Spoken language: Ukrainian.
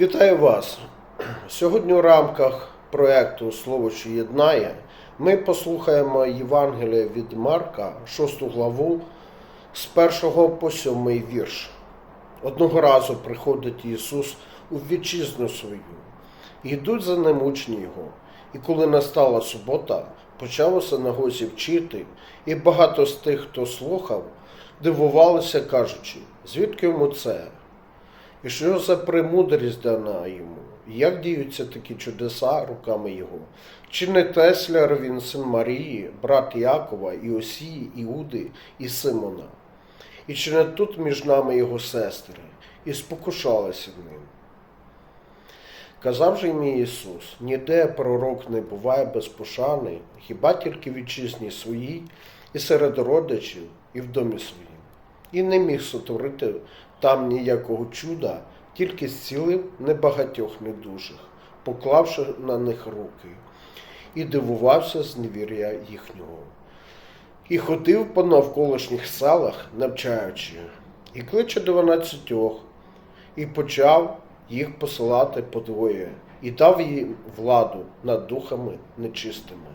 Вітаю вас! Сьогодні у рамках проєкту Слово, що єднає ми послухаємо Євангелія від Марка, 6 главу, з 1 по 7 вірш. Одного разу приходить Ісус у вітчизну свою, йдуть за ним учні Його. І коли настала субота, почав у синагозі вчити, і багато з тих, хто слухав, дивувалися, кажучи, звідки йому це? І що за премудрість дана йому? Як діються такі чудеса руками його? Чи не Тесляр він син Марії, брат Якова, Іосії, Іуди і Симона? І чи не тут між нами його сестри, і спокушалися ним? Казав же їм Ісус, ніде пророк не буває безпошаний, хіба тільки в вітчизні своїй, і серед родичів, і в домі своїм. І не міг сотворити там ніякого чуда, тільки зцілив небагатьох недужих, поклавши на них руки, і дивувався з невір'я їхнього. І ходив по навколишніх селах, навчаючи, і кличе дванадцятьох, і почав їх посилати по двоє, і дав їм владу над духами нечистими,